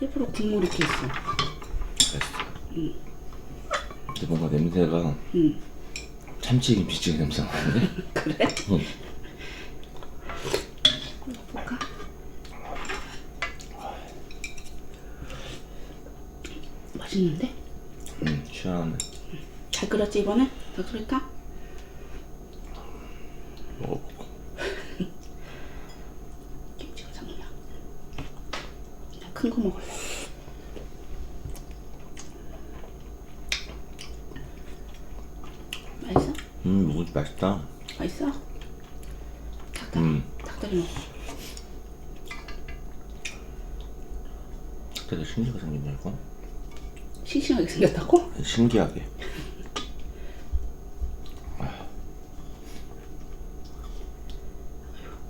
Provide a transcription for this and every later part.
일부러 국물 이렇게 있어. 근데 뭔가 냄새가 응. 참치 김치찌개 냄새 나는데? 그래? 응. 볼까? 맛있는데? 응, 시원하네. 잘 끓였지 이번에? 닭도리탕? 먹어볼까? 김치가 장난. 큰 거 먹을래. 맛있어? 음, 묵은지 맛있다. 맛있어? 닭다리. 음. 닭다리 먹어. 되게 신기하게 생겼네, 이거. 싱싱하게 생겼다고? 신기하게.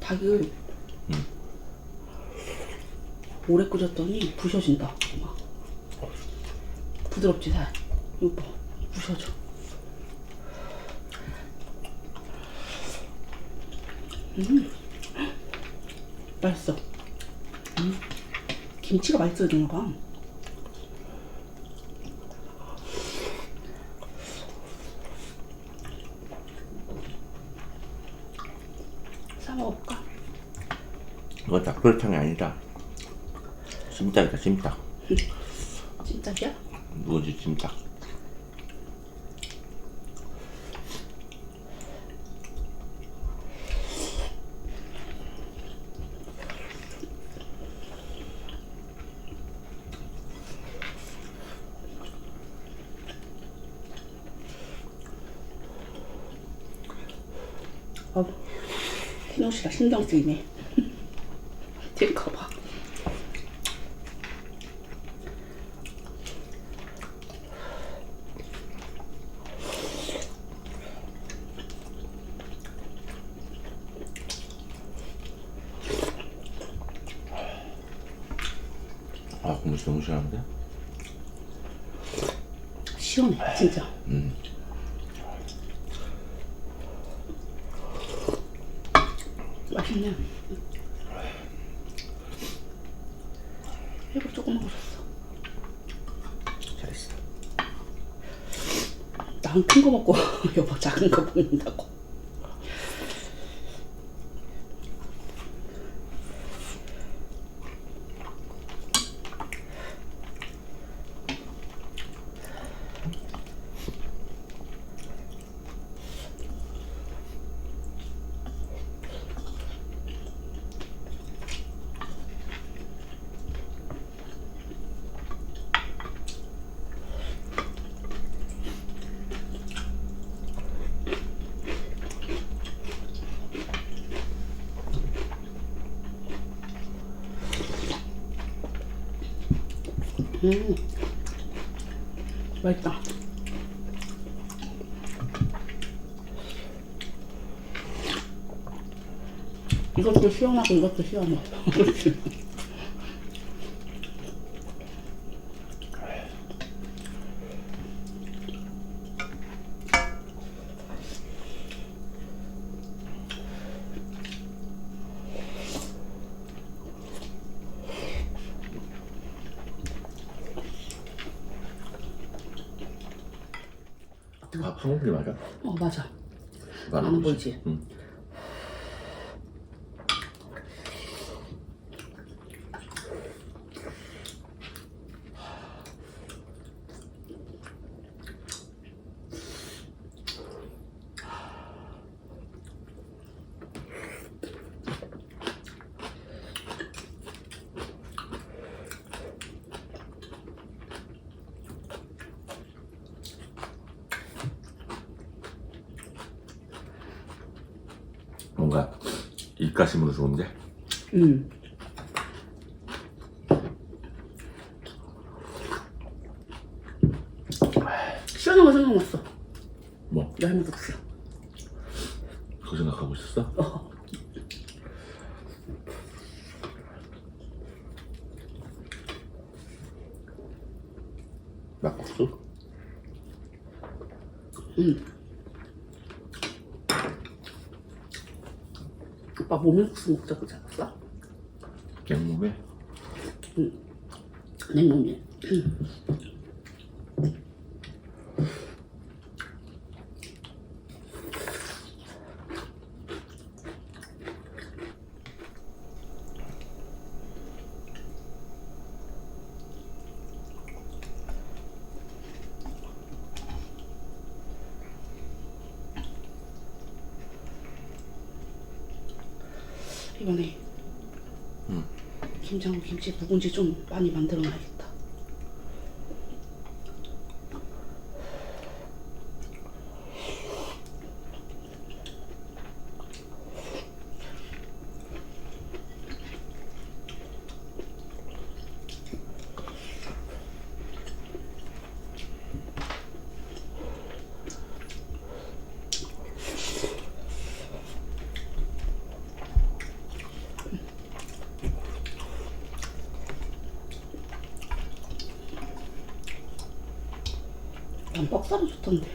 닭을 오래 끓였더니 부셔진다. 막. 부드럽지 살. 이거 봐. 부셔져. 음. 맛있어. 음. 김치가 맛있어야 되나 봐. 먹어볼까? 이건 닭도리탕이 아니다. 찜닭이다, 찜닭. 찐따기야? 묵은지 찜닭. 어, 희노 씨가 신경 쓰이네. 될까 봐. 아, 국물 너무 시원한데? 시원해, 진짜. 맛 있네. 이거 조금 먹어줬어. 잘했어. 난 큰 거 먹고 여보 작은 거 먹는다고. 음, 맛있다. 이것도 시원하고 이것도 시원해. 한 공기 맞아? 어 맞아. 많아 보이지? 응. 뭔가 입가심으로 좋은데? 응. 시원한 거 생각났어. 뭐? 열무국수. 그거 생각하고 있었어? 어. 막국수? 오빠 모밀국수 먹자 그러지 않았어? 냉몸에? 냉 이번에 김장국 김치 묵은지 좀 많이 만들어 놔야겠다. 난 뻑살이 좋던데.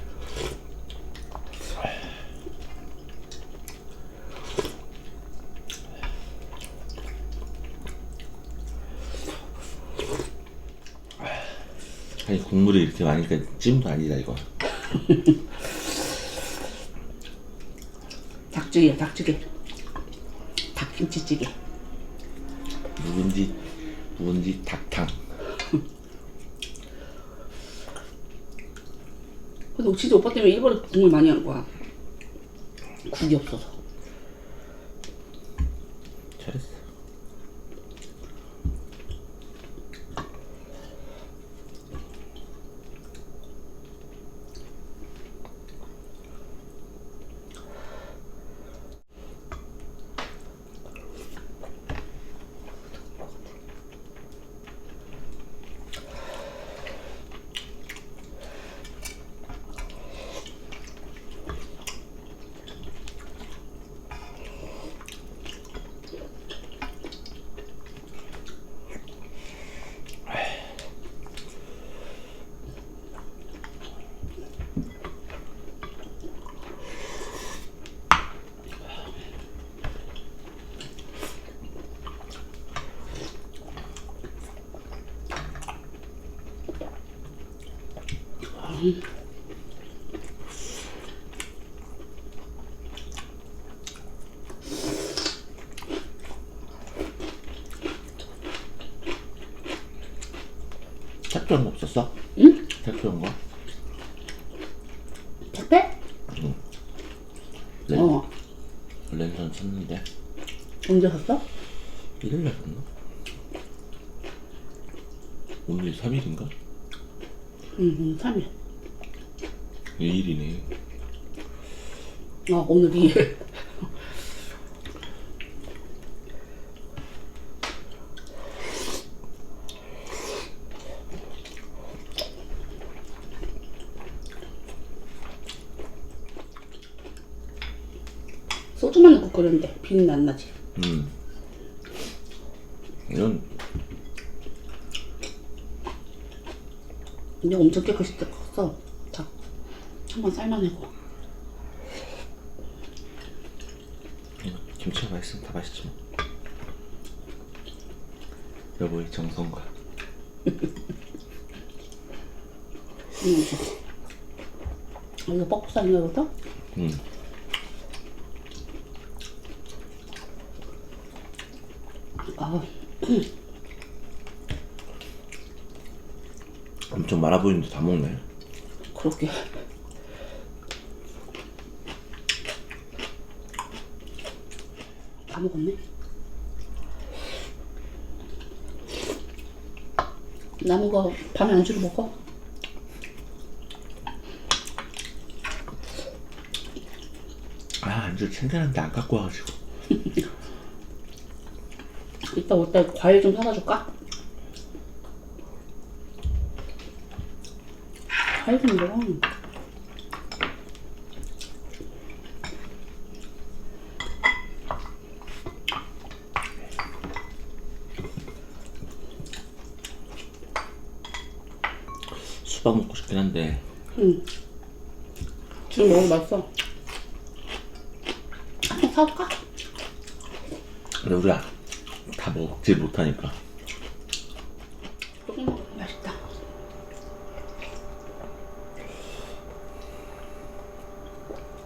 아니 국물이 이렇게 많으니까 찜도 아니다 이거 닭찌개, 닭찌개. 닭김치찌개. 묵은지 묵은지 닭탕 근데 진짜 오빠 때문에 일본에 국물 많이 하는 거야. 국이 없어서. 잘했어 택배 온거 없었어? 응? 택배 온거? 택배? 네. 어. 랜선 샀는데 언제 샀어? 일요일날 샀나? 오늘 3일인가? 응, 응, 3일. 내일이네 아, 오늘 2일. 소주만 넣고 끓였는데 비린내 안 나지? 음. 이건 근데 엄청 깨끗이 컸어. 자, 한번 삶아내고. 김치가 맛있으면 다 맛있지 뭐. 여보의 정성과 음. 아, 이거 뻑뻑 거부터? 음. 아, 엄청 많아 보이는데 다 먹네. 그렇게. 다 먹었네. 남은 거 밤에 안주로 먹어. 아 안주 챙겨놨는데 안 갖고 와가지고. 이따 올 때 과일 좀 사다 줄까? 과일 좀 먹어. 수박 먹고 싶긴 한데 응. 지금 먹으면 맛있어. 한번 사올까? 근데 우리가 다 먹지 못하니까. 조금 먹으면 맛있다.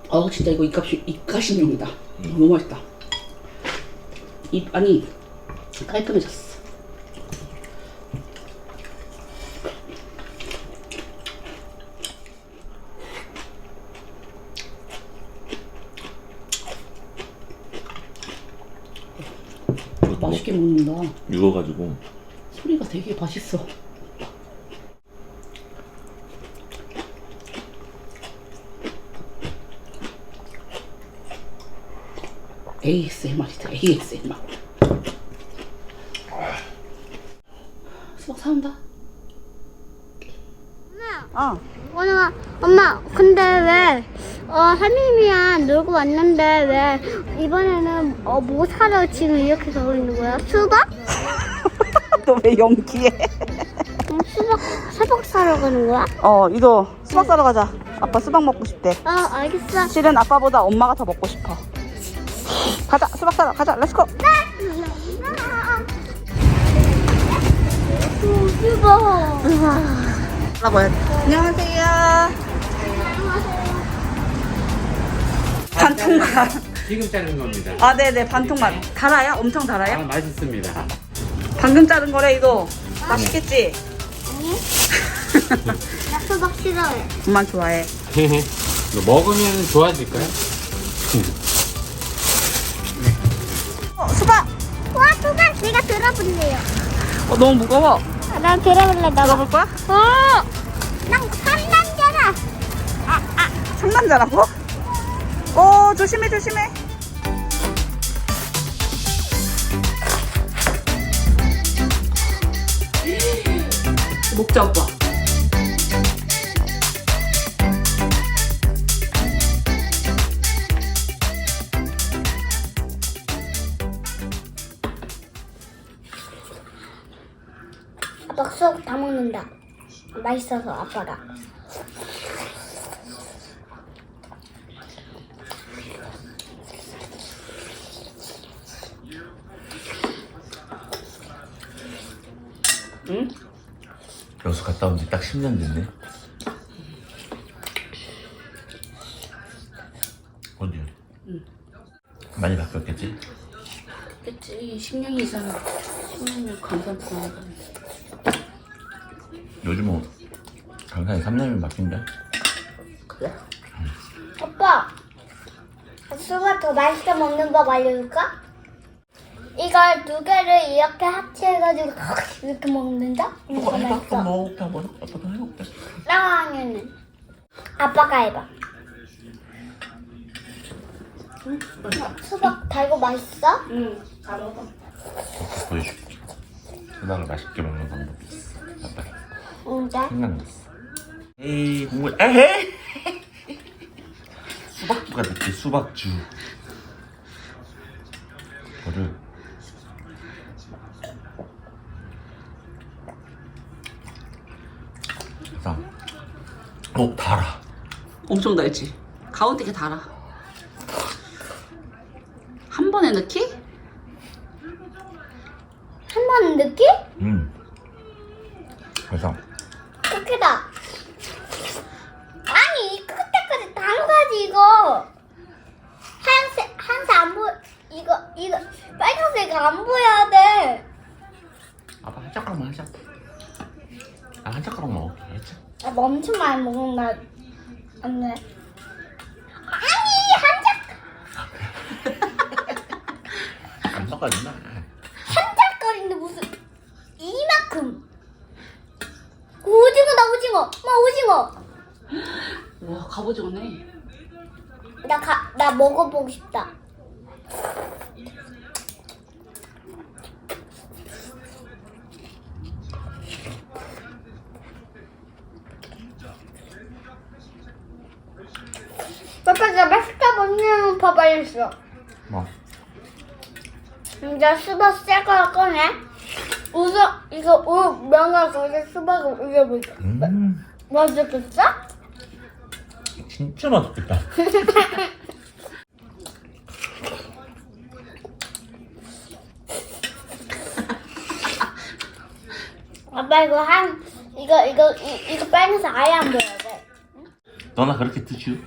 어 진짜 이거 입가심 입가심용이다. 너무 맛있다. 입 아니 깔끔해졌어. 이것도 맛있게 먹는다. 먹- 익어가지고 소리가 되게 맛있어. ASMR이다, ASMR. 수박 사온다? 어. 엄마, 엄마, 근데 왜, 어, 할머니랑 놀고 왔는데 왜, 이번에는, 어, 뭐 사러 지금 이렇게 가고 있는 거야? 수박? 너왜 연기해? 응, 수박, 수박 사러 가는 거야? 어, 이도 수박 사러 가자. 아빠 수박 먹고 싶대. 어, 알겠어. 실은 아빠보다 엄마가 더 먹고 싶어. 가자, 수박 사러 가자. 렛츠고. 수박. 라고 해. 안녕하세요. 반통만. 지금 자른 겁니다. 아, 네네, 반통만. 달아요? 엄청 아, 달아요? 맛있습니다. 방금 자른 거래, 이도. 맛있겠지? 나 수박 싫어해. 엄마 좋아해. 이거 먹으면 좋아질까요? 어, 수박! 와, 수박 내가 들어볼래요. 어, 너무 무거워. 아, 난 들어볼래, 나. 먹을 거야? 어! 난 산남자라. 상남자라고? 오, 조심해, 조심해. 오빠. 아빠 수박 다 먹는다. 맛있어서 아빠가. 갔다 온 지 딱 10년 됐네. 어디요? 많이 바뀌었겠지? 그치, 10년 이상, 10년이면 감사합니다. 요즘은 강산이 3년이면 바뀐다. 그래? 오빠, 수박 더 맛있게 먹는 법 알려줄까? 이걸 두 개를 이렇게 합치해가지고 이렇게 먹는다? 이거 맛있어. 먹을까? 뭐 아빠도 해볼게. 땅하면은 아빠가 해봐. 수박 달고 맛있어? 응, 잘 먹어. 보여줄게. 수박을 맛있게 먹는 방법. 아빠 응, 네. 생각났어. 에이 국물 에헤이. 수박주가 됐지 수박주. 뭐를 어 달아. 엄청 달지. 가운데 게 달아. 한 번에 넣기? 한 번 느낌? 음. 그래서 쿠키다. 아니 이 끝에까지 당가지 이거. 하얀색 하얀색 안 보여. 이거 이거 빨간색 안 보여야 돼. 아빠 한 젓가락만 하자. 아, 한 젓가락 먹을게. 알았지? 아, 뭐 엄청 많이 먹는 날 안돼. 아니 안 섞어진다. 한짝거리는데 무슨 이만큼. 오징어다 오징어. 엄마 오징어. 와, 갑오징어네. 나 가, 나 먹어보고 싶다. 아빠가 맛있다 먹는 법 알려줘. 뭐? 이제 수박 새거 꺼내. 우선 이거 우 명을 거기 수박을 올려볼게. 음, 맛있겠어? 진짜 맛있겠다. 아빠 이거 한 이거 이거 이, 이거 빨간색 아예 안 보여야 돼. 너나 그렇게 드슈?